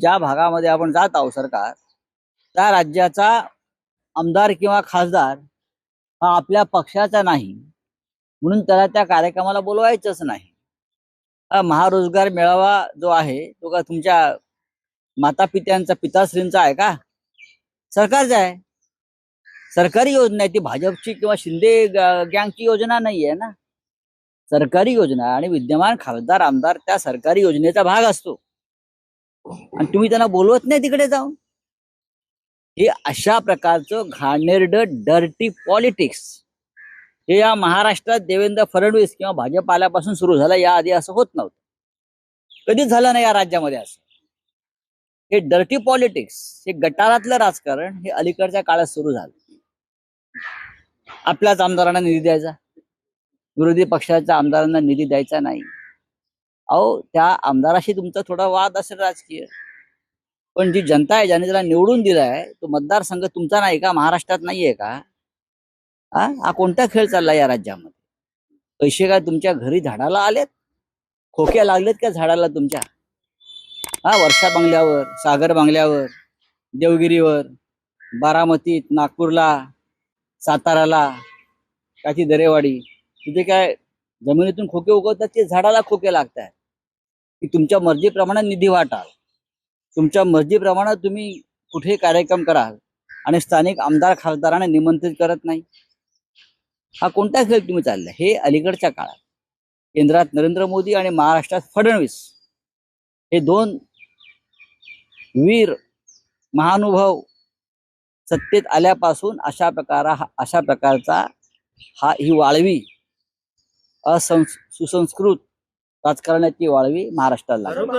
ज्या भागामध्ये आपण जात आहोत सरकार त्या राज्याचा आमदार किंवा खासदार हा आपल्या पक्षाचा नाही. म्हणून त्याला त्या कार्यक्रमाला बोलवायचंच नाही. हा महारोजगार मेळावा जो आहे तो का तुमच्या माता पित्यांचा पिताश्रींचा आहे का? सरकारचा आहे. सरकारी योजना आहे ती भाजपची किंवा शिंदे गँगची योजना नाही आहे ना. सरकारी योजना आणि विद्यमान खासदार आमदार त्या सरकारी योजनेचा भाग असतो. आणि तुम्ही त्यांना बोलवत नाही तिकडे जाऊन. हे अशा प्रकारचं घाणेरड डर्टी पॉलिटिक्स हे या महाराष्ट्रात देवेंद्र फडणवीस किंवा भाजप आल्यापासून सुरू झालं याआधी असं होत नव्हतं. कधीच झालं नाही या राज्यामध्ये असं. हे डर्टी पॉलिटिक्स हे गटारातलं राजकारण हे अलीकडच्या काळात सुरू झालं. आपल्याच आमदारांना निधी द्यायचा. विरोधी पक्षाच्या आमदारांना निधी द्यायचा नाही. अहो त्या आमदाराशी तुमचा थोडा वाद असेल राजकीय. पण जी जनता आहे ज्याने त्याला निवडून दिलाय तो मतदारसंघ तुमचा नाही का? महाराष्ट्रात नाहीये का? हा? कोणता खेळ चालला या राज्यामध्ये? पैसे काय तुमच्या घरी झाडाला आलेत? खोक्या लागलेत का झाडाला तुमच्या? हा वर्षा बंगल्यावर सागर बंगल्यावर देवगिरीवर बारामतीत नागपूरला साताराला काची दरेवाडी तिथे काय जमिनीतून खोके उगवतात? ते झाडाला खोके लागतात की तुमच्या मर्जीप्रमाणे निधी वाटाल. तुमच्या मर्जीप्रमाणे तुम्ही कुठे कार्यक्रम कराल आणि स्थानिक आमदार खासदारांना निमंत्रित करत नाही. हा कोणता खेळ तुम्ही चालला हे अलीकडच्या काळात. केंद्रात नरेंद्र मोदी आणि महाराष्ट्रात फडणवीस हे दोन वीर महानुभाव सत्तेत आल्यापासून अशा प्रकारा अशा प्रकारचा हा ही वाळवी असंस सुसंस्कृत राजकारणाची वाळवी महाराष्ट्राला लागली.